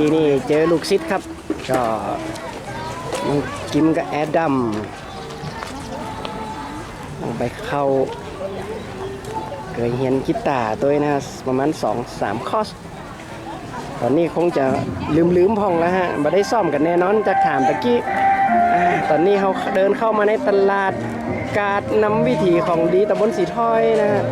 กี้นี่เจอลูกซิดครับ ก็น้องกิมกับแอดดัมไปเข้า เคยเฮียนกีตาร์ตัวนะประมาณ 2 3 คอส ตอนนี้คงจะลืมลืมๆพองแล้วฮะมาได้ซ่อมกันแน่นอนจากถามตะกี้ตอนนี้เขาเดินเข้ามาในตลาดกาดนำวิถีของดีตำบลสีถ้อยนะฮะ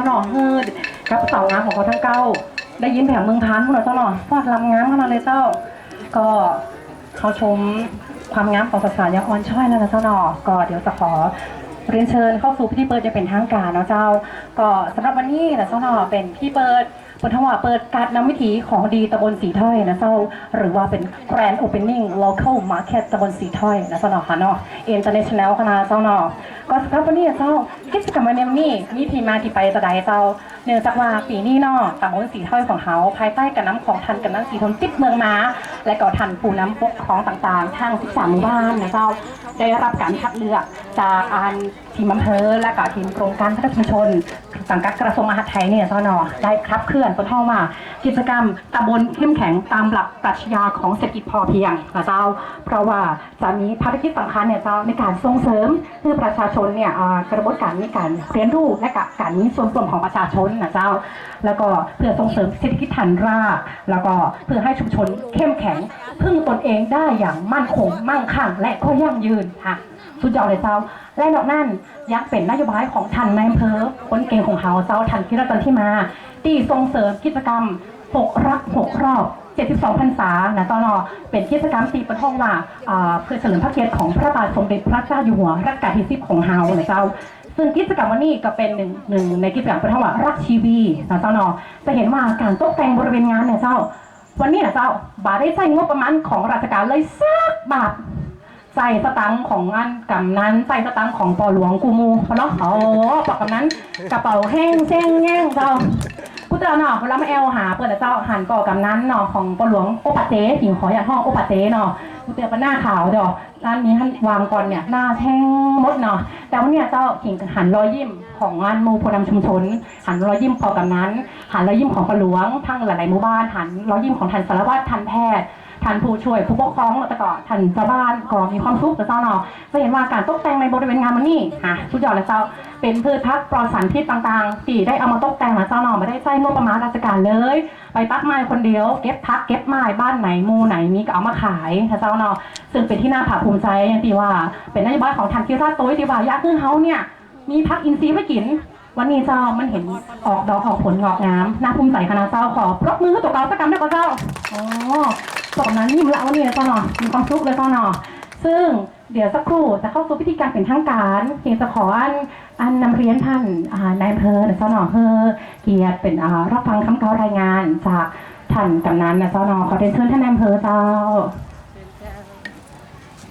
อดังๆมาเจ้าหนอเฮิดกับสางามของเขาทั้งเก้า ได้ยินแผ่เมืองพันธุ์หน่อยเจ้าหน่อฟอดลำงามขนาดเลยเจ้า ก็เขาชมความงามของสาวๆยังอ่อนช้อยนั่นนะเจ้าหน่อก็เดี๋ยวจะขอเรียนเชิญเข้าสู่พิธีเปิดจะเป็นทางการเนาะเจ้า ก็สำหรับวันนี้นะเจ้าหน่อเป็นพี่เปิด บนทว่าเปิดการนำวิถีของดีตะบนสีถ้อยนะเจ้าหรือว่าเป็น Grand Opening Local Market ตะบนสีถ้อยนะเจ้าเนาะค่ะเนาะ International คณะเจ้าเนาะก็สำหรับวันนี้เจ้ากิจกรรมวันนี้มีที่มาที่ไปจะใดเจ้า เนื่องจากว่าปีนี้เนาะตำบลสีถ้อยของเขาภายใต้การน้ำของทันกับน้ำสีทมติดเมืองมาและก็ทันผู้น้ำปกครองต่างๆทาง13หมู่บ้านนะเจ้าได้รับการคัดเลือกจากอันทีมอำเภอและก็ทีมโครงการพัฒนาชุมชน สังกัดกระทรวงมหาดไทยเนี่ยเจ้าหนอได้ครับเคลื่อนตัวท่องมากิจกรรมตำบลเข้มแข็งตามหลักปรัชญาของเศรษฐกิจพอเพียงนะเจ้า เพราะว่าจะมีภารกิจสำคัญเนี่ยเจ้าในการส่งเสริมให้ประชาชนเนี่ยอากระบวนการในการเรียนรู้และกับการมีส่วนร่วมของประชาชนนะเจ้า แล้วก็เพื่อส่งเสริมเศรษฐกิจฐานราก แล้วก็เพื่อให้ชุมชนเข้มแข็ง พึ่งตนเองได้อย่างมั่นคง มั่งคั่ง และก็ยั่งยืนค่ะสุดยอดเลยเจ้า และนอกนั้นยังเป็นนโยบายของท่านนายอำเภอคนเก่งของเขาเจ้าทันพิรตันที่มาที่ส่งเสริมกิจกรรมหกรักหกรอบ72พรรษานะตอนอเป็นกิจกรรมตีประท่องว่าเพื่อเฉลิมพระเกียรติของพระบาทสมเด็จพระเจ้าอยู่หัวรัชกาลที่สิบของเฮานะเจ้า ซึ่งกิจกรรมวันนี้ก็เป็นหนึ่งหนึ่งในกิจกรรมประท่องว่ารักชีวีนะเจ้าเนาะจะเห็นว่าการตกแต่งบริเวณงานเนี่ยเจ้า วันนี้นะเจ้าบาได้ใช้งบประมาณของราชการเลยสักบาทใส่สตังค์ของอันกำนั้นใส่สตังค์ของปอหลวงกูมูเนาะโอ้ปอกกำนั้นกระเป๋าแห้งแช่งแง่งเจ้า กูเจ้าเนาะเวลามาแอลหาเปิดแต่เจ้าหันปอกำนั้นเนาะของปหลวงโอปาเต้หิงขออย่างห้องโอปาเต้เนาะกูเจอเป็นหน้าขาวเด้อร้านนี้ท่านวางก่อนเนี่ยหน้าแห้งมดเนาะแต่ว่าเนี่ยเจ้าหิงหันรอยยิ้มของงานมูโพน้ำชุมชน หันรอยยิ้มของกำนั้น หันรอยยิ้มของปหลวงทั้งหลายๆหมู่บ้านหันรอยยิ้มของทันสารวัตรทันแพทย์ ท่านผู้ช่วยผู้ปกครองแล้วก็ท่านชาวบ้านก็มีความสุขแต่เจ้าเนาะจะเห็นว่าการตกแต่งในบริเวณงานมันนี่ฮะสุดยอดเลยเจ้าเป็นพืชพักปลอดสารพิษต่างๆที่ได้เอามาตกแต่งนะเจ้าเนาะไม่ได้ใช้งบประมาณราชการเลย ไปตัดไม้คนเดียว เก็บพักเก็บไม้บ้านไหนมูไหนมีก็เอามาขายนะเจ้าเนาะซึ่งเป็นที่น่าภาคภูมิใจอย่างที่ว่า เป็นนโยบายของทางที่ราชโต้ยที่ว่ายากให้เฮาเนี่ยมีพักอินทรีย์ไว้กินวันนี้เจ้ามันเห็นออกดอกออกผลงอกงามน่าภูมิใจคณะเจ้าขอปรบมือตัวเราสักกรรมได้ก็เจ้า อ๋อ สมนั้นยิ้มละวันนี้เจ้าหนอมีความสุกข์เลยเจ้าหนอซึ่งเดี๋ยวสักครู่จะเข้าสู่พิธีการเป็นทางการเพียงจะขออันอันนำเรียนท่านอ่านายอำเภอเจ้าหนอเฮอเกียรติเป็นรับฟังคำกล่าวรายงานจากท่านกำนันนะเจ้าหนอขอเรียนเชิญท่านนายอำเภอเจ้า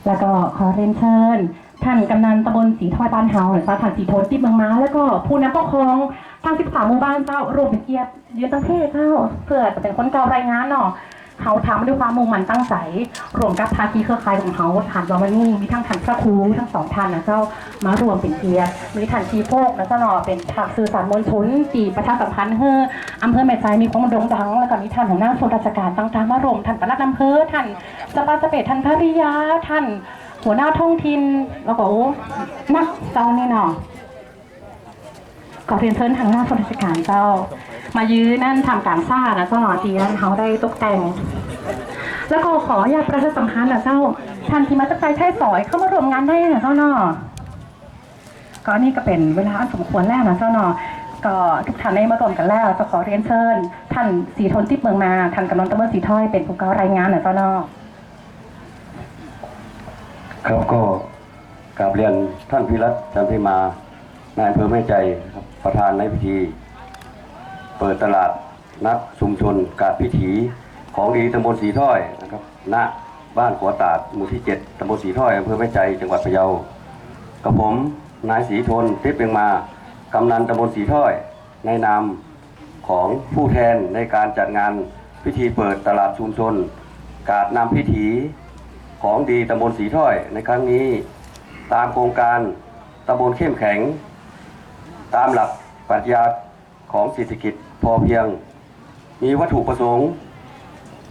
แล้วก็ขอเรียนเชิญ ท่านกำนันตำบลสีทอยบ้านเฮาหรือว่าท่านสีโทนที่เมืองม้า แล้วก็ผู้นำปกครองทางสิบสามหมู่บ้านเจ้ารวมเป็นเกียรติยืนตั้งเพศเจ้าเพื่อจะเป็นคนเก่าวรายงานเนาะ เขาทำด้วยความมุ่งมั่นตั้งใจรวมกับภาคีเครือข่ายของเขาฐานวามานี่มีทั้งท่านพระครูทั้งสองท่านนะเจ้ามารวมเป็นเกียรติมีท่านชีโพกนะเจ้าเนาะเป็นฉากสื่อสารมวลชนตีประชาสัมพันธ์เฮ้ออำเภอแม่ใจมีความโด่งดัง แล้วก็มีท่านหัวหน้าส่วนราชการต่างๆมารวมท่านประลัดอำเภอท่านสปาสเปตท่านภริยาท่านหัวหน้าท้องถิ่นแล้วก็นักเจ้านี่เนาะ ขอเรียนเชิญทางหน้าส่วนราชการเจ้า มายืนนั่นทำการสร้านะเจ้าหน่อตีนั้นเขาได้ตกแต่ง แล้วก็ขออยากประชาสัมพันธ์นะเจ้าท่านที่มาจากใจใช้สอยเข้ามารวมงานได้นะเจ้าเนาะก็นี่ก็เป็นเวลาอันสมควรแล้วนะเจ้าเนาะก็ทุกท่านได้มารวมกันแล้วจะขอเรียนเชิญ ท่านสีทนทิพย์เมืองมาท่านกำนันตำบลสีถ้อยเป็นผู้กล่าวรายงานนะเจ้าเนาะครับก็กราบเรียนท่านพิรัตน์จันทิมา นายอำเภอแม่ใจครับประธานในพิธี เปิดตลาดนัดชุมชนกาดพิถีของดีตำบลสีถ้อยนะครับณบ้านขัวตาดหมู่ที่ 7ตำบลสีถ้อยอำเภอแม่ใจจังหวัดพะเยากับผมนายศรีทนทิพย์เปียงมากำนันตำบลสีถ้อยในนามของผู้แทนในการจัดงานพิธีเปิดตลาดชุมชน กาดนำพิถีของดีตำบลสีถ้อยในครั้งนี้ ตามโครงการตำบลเข้มแข็ง ตามหลักปรัชญาของเศรษฐกิจพอเพียง มีวัตถุประสงค์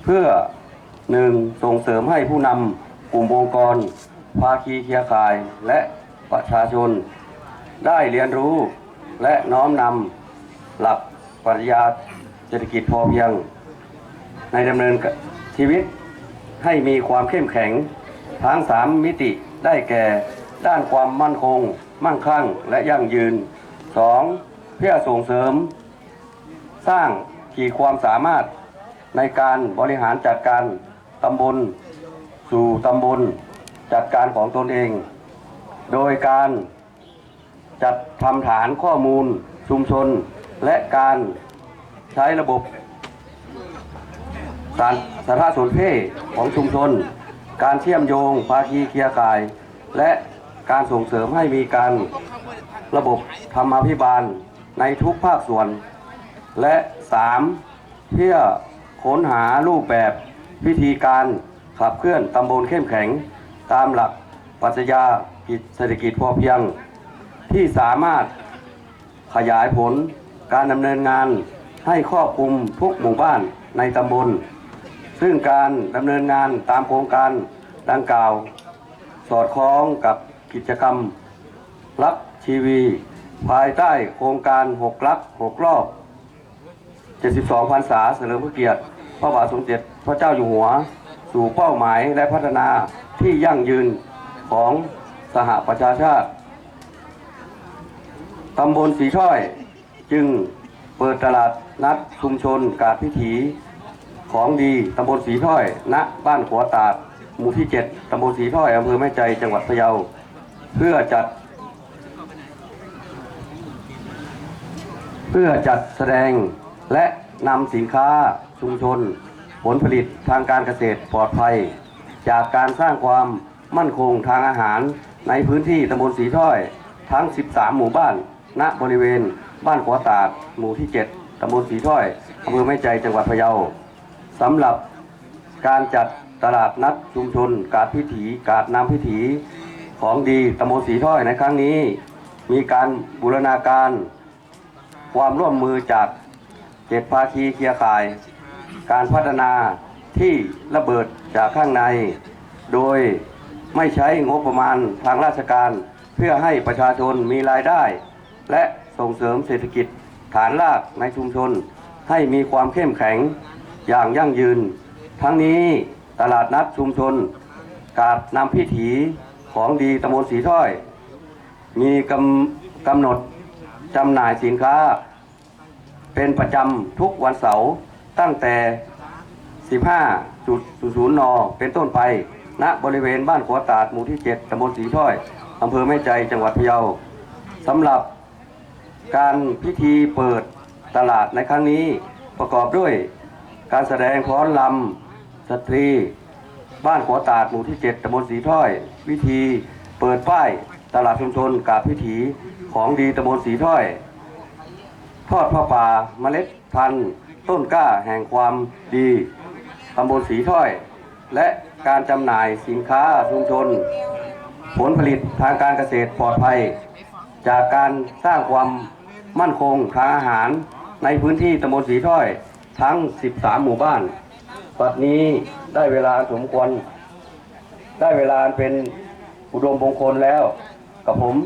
เพื่อหนึ่งส่งเสริมให้ผู้นำกลุ่มองค์กร ภาคีเครือข่ายและประชาชน ได้เรียนรู้และน้อมนำหลักปรัชญาเศรษฐกิจพอเพียง ในดำเนินชีวิตให้มีความเข้มแข็งทั้งสามมิติได้แก่ ด้านความมั่นคง มั่งคั่งและยั่งยืน 2. เพื่อส่งเสริม สร้างขีดความสามารถในการบริหารจัดการตำบล สู่ตำบลจัดการของตนเอง โดยการจัดทำฐานข้อมูลชุมชน และการใช้ระบบสารสารสนเทศของชุมชน การเชื่อมโยงภาคีเครือข่าย และการส่งเสริมให้มีการ ระบบธรรมาภิบาลในทุกภาคส่วน และ 3. เพื่อค้นหารูปแบบวิธีการขับเคลื่อนตำบลเข้มแข็ง ตามหลักปรัชญากิจเศรษฐกิจพอเพียง ที่สามารถขยายผลการดำเนินงานให้ครอบคลุมทุกหมู่บ้านในตำบล ซึ่งการดำเนินงานตามโครงการดังกล่าว สอดคล้องกับกิจกรรม รัก ชีวี ภายใต้โครงการหกลักหกรอบ 72พรรษาเฉลิมพระเกียรติ พระบาทสมเด็จพระเจ้าอยู่หัว สู่เป้าหมายและพัฒนาที่ยั่งยืนของสหประชาชาติตำบลสีถ้อยจึงเปิดตลาดนัดชุมชนกาดพิถีของดีตำบลสีถ้อยณบ้านขัวตาด หมู่ที่ 7ตำบลสีถ้อยอำเภอแม่ใจจังหวัดพะเยา เพื่อจัด พื่อจัดแสดงและนำสินค้าชุมชน ผลผลิตทางการเกษตรปลอดภัย จากการสร้างความมั่นคงทางอาหารในพื้นที่ตำบลสีถ้อย ทั้ง 13 หมู่บ้าน ณบริเวณ บ้านขวาตาด หมู่ที่ 7ตำบลสีถ้อยอำเภอแม่ใจจังหวัดพะเยาสำหรับการจัดตลาดนัดชุมชน กาดพิถีกาดน้ำพิถีของดีตำบลสีถ้อยในครั้งนี้ มีการบูรณาการ ความร่วมมือจากเจ็ดภาคีเครือข่าย การพัฒนาที่ระเบิดจากข้างใน โดยไม่ใช้งบประมาณทางราชการ เพื่อให้ประชาชนมีรายได้ และส่งเสริมเศรษฐกิจฐานรากในชุมชน ให้มีความเข้มแข็งอย่างยั่งยืน ทั้งนี้ตลาดนัดชุมชน กาดนำพิถีของดีตำบลสีถ้อย มีกำกำหนด จำหน่ายสินค้า เป็นประจำทุกวันเสาร์ตั้งแต่ 15.00 น เป็นต้นไป ณ บริเวณบ้านขัวตาดหมู่ที่ 7ตำบลสีถ้อยอำเภอแม่ใจจังหวัดพะเยาสำหรับการพิธีเปิดตลาดในครั้งนี้ประกอบด้วยการแสดงฟ้อนลำสตรี บ้านขัวตาดหมู่ที่ 7ตำบลสีถ้อย วิธีเปิดป้ายตลาดชุมชนกาบพิถี ของดีตำบลสีถ้อย ทอดผ้าป่าเมล็ดพันธุ์ต้นกล้าแห่งความดีตำบลสีถ้อย และการจำหน่ายสินค้าชุมชน ผลผลิตทางการเกษตรปลอดภัย จากการสร้างความมั่นคงทางอาหารในพื้นที่ตำบลสีถ้อยทั้ง 13 หมู่บ้าน ปัจจุนี้ได้เวลาสมควร ได้เวลาเป็นอุดมมงคลแล้ว กับผม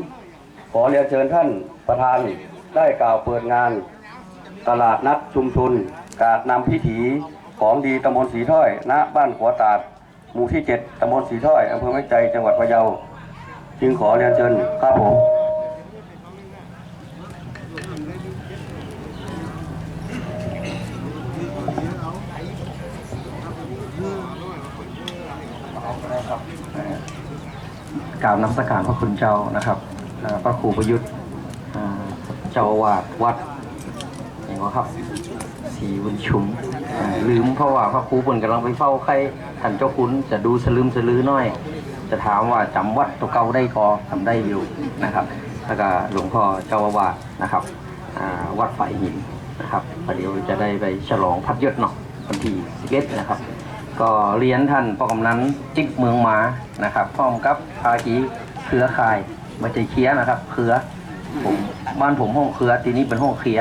ขอเรียนเชิญท่านประธานได้กล่าวเปิดงาน ตลาดนัดชุมชนกาดนำพิถีของดีตำบลสีถ้อยณบ้านขัวตาดหมู่ที่ 7ตำบลสีถ้อยอำเภอแม่ใจจังหวัดพะเยา จึงขอเรียนเชิญครับผมกล่าวนมัสการพระคุณเจ้านะครับ พระครูประยุทธ์เจ้าอาวาดวัดเห็นไหมครับสีบุญชุมอ่าลืมเพราะว่าพระครูบนกำลังไปเฝ้าใครท่านเจ้าคุณจะดูสลืมสลือหน่อย จะถามว่าจำวัดตัวเก่าได้ก็ทำได้อยู่นะครับ แล้วก็หลวงพ่อเจ้าอาวาสนะครับวัดฝ่ายหินนะครับประเดี๋ยวจะได้ไปฉลองพัดยศเนาะวันที่11นะครับ ก็เรียนท่านพ่อกำนันจิกเมืองหมานะครับพร้อมกับภาคีเครือข่าย มาใจเคียนะครับ เครือผมบ้านผมห้องเครือทีนี้เป็นห้องเคลีย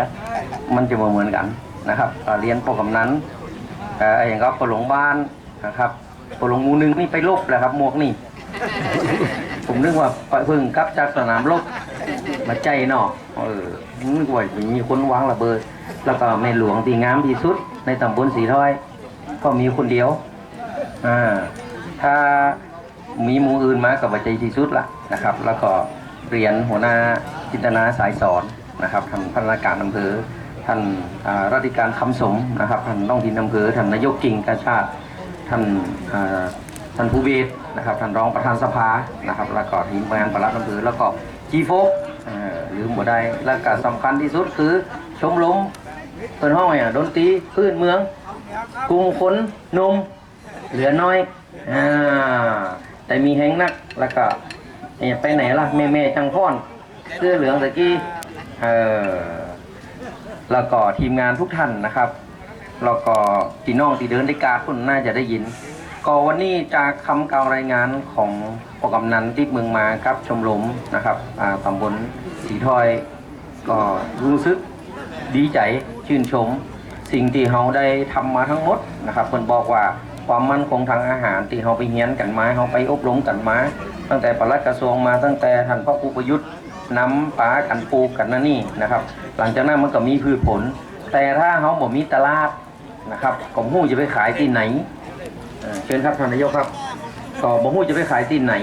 มันจะเหมือนกันนะครับเรียนพ่อกำนั้นอ่ออย่างก็ปหลงบ้านนะครับปหลงหมูหนึงนี่ไปลบแหละครับหมวกนี่ ผมนึกว่าไปเพิ่งกลับจากสนามรบมาใจเนาะเออนึกว่ามีคนวางระเบิด แล้วก็แม่หลวงที่งามที่สุด ในตำบลสีถ้อย ก็มีคนเดียวอ่าถ้า มีหมูอื่นมากับปัจใจที่สุดละนะครับ แล้วก็เรียนหัวหน้าจินตนาสายสอนนะครับท่านพัฒนาการอำเภอท่านรัติการคำสมนะครับท่านน้องทินอำเภอท่านนายกกิ่งกาชาติท่านท่านผู้เวทนะครับท่านรองประธานสภานะครับ แล้วก็ทีมงานปลัดอำเภอแล้วก็จีโฟกอ่าลืมบ่ได้แล้วก็สำคัญที่สุดคือชมรมเปิดห้องอย่างดนตรีพื้นเมือง กรุงคนนมเหลือน้อยอ่า แต่มีแห้งนักแล้วก็ไปไหนล่ะแม่แม่จังพ่อนเสื้อเหลืองตะกี้เออแล้วก็ทีมงานทุกท่านนะครับแล้วก็พี่น้องที่เดินได้การคุณน่าจะได้ยิน ก็วันนี้จากคำกล่าวรายงานของพอกำนันติดเมืองมากับชมรมนะครับตำบลสีถอย ก็รู้สึกดีใจชื่นชม สิ่งที่เราได้ทำมาทั้งหมดนะครับเพิ่นบอกว่า ความมั่นคงทางอาหารที่เราไปเฮียนกันมาเราไปอบรมกันมา ตั้งแต่ปลัดกระทรวงมาตั้งแต่ท่านพระครูประยุทธ์นำป่ากันปูกันนั่นนี่นะครับ หลังจากนั้นมันก็มีพืชผล แต่ถ้าเราบ่มีตลาดนะครับก็บ่ฮู้จะไปขายที่ไหนเชิญครับท่านนายกครับก็บ่ฮู้จะไปขายที่ไหน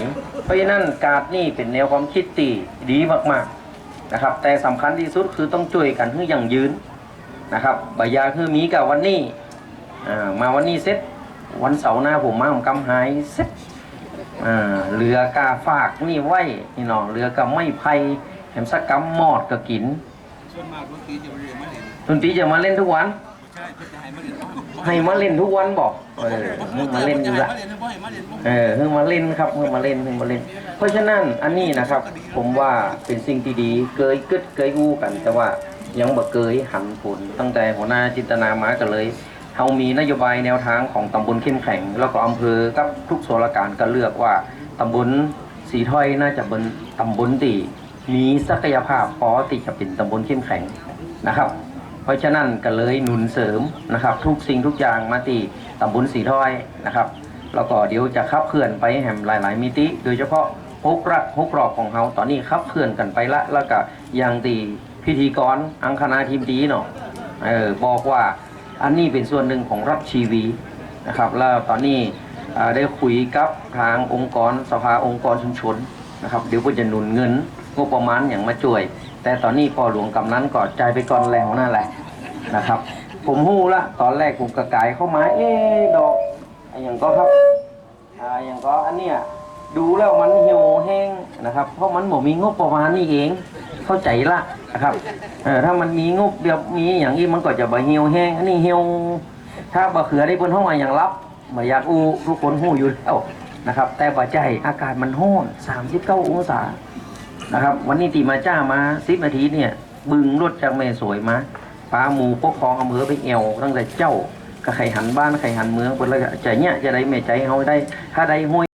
เพราะฉะนั้นการนี่เป็นแนวความคิดที่ดีมากๆนะครับ แต่สำคัญที่สุดคือต้องช่วยกันให้ยั่งยืนนะครับบายาคือมีกับวันนี้มาวันนี้เสร็จ วันเสาร์หน้าผมมาผมกำหายเสร็จอ่าเรือกาฝากนี่ไว้นี่เนาะเรือกับไม่ไผ่แถมสักกำมอดก็กินส่วนมากดนตรีจะมาเรียนมาเรียนดนตรีจะมาเล่นทุกวันใช่จะให้มาเล่นทุกวันบอกเออมึงมาเล่นอยู่ละเออเพิ่งมาเล่นครับเพิ่งมาเล่นเพิ่งมาเล่น เพราะฉะนั้นอันนี้นะครับ ผมว่าเป็นสิ่งที่ดีเกยกึดเกยอู้กัน แต่ว่ายังบ่เกยหันผลตั้งแต่หัวหน้าจินตนามากันเลย เฮามีนโยบายแนวทางของตำบลเข้มแข็ง แล้วก็อำเภอกับทุกโซลการก็เลือกว่าตำบลสีถ้อยน่าจะเป็นตำบลที่มีศักยภาพพอที่จะเป็นตำบลเข้มแข็งนะครับ เพราะฉะนั้นก็เลยหนุนเสริมนะครับ ทุกสิ่งทุกอย่างมาตีตำบลสีถ้อยนะครับแล้วก็เดี๋ยวจะขับเคลื่อนไปแห่มหลาย ๆ มิติ โดยเฉพาะฮกรักฮกรอบของเราตอนนี้ขับเคลื่อนกันไปละแล้วก็ยังตีพิธีกรอังคณาทีมดีเนาะเออบอกว่า อันนี้เป็นส่วนหนึ่งของรับชีวีนะครับ แล้วตอนนี้ได้คุยกับทางองค์กรสภาองค์กรชุมชนนะครับ เดี๋ยวก็จะหนุนเงินงบประมาณอย่างมาช่วย แต่ตอนนี้พอหลวงกำนั้นก็จ่ายไปก่อนแล้วนั่นแหละนะครับ ผมหู้ละตอนแรกผมกระกายเข้ามา เอ๊ดอกอย่างก็ครับอย่างก็อันเนี้ยดูแล้วมันเหี่ยวแห้งนะครับ เพราะมันบ่มีงบประมาณนี่เอง เข้าใจละนะครับเออถ้ามันมีงบเดียวมีอย่างนี้มันก็จะบ่เหี่ยวแห้งอันนี้เหี่ยวถ้าบะเขือได้บนห้องอย่างรับบ่อยากอูทุกคนหู้อยู่แล้วนะครับ แต่บ่ใจอากาศมันร้อน39องศานะครับ วันนี้ตีมาจ้ามา10นาทีเนี่ย บึงรถจากแม่สวยมาปลาหมูปกครองอำเภอไปเอวตั้งแต่เจ้าก็ไข่หันบ้านไข่หันเมืองเปิดแล้วก็ใจเนี้ยจะได้แม่ใจเขาได้ ถ้าได้ห้วย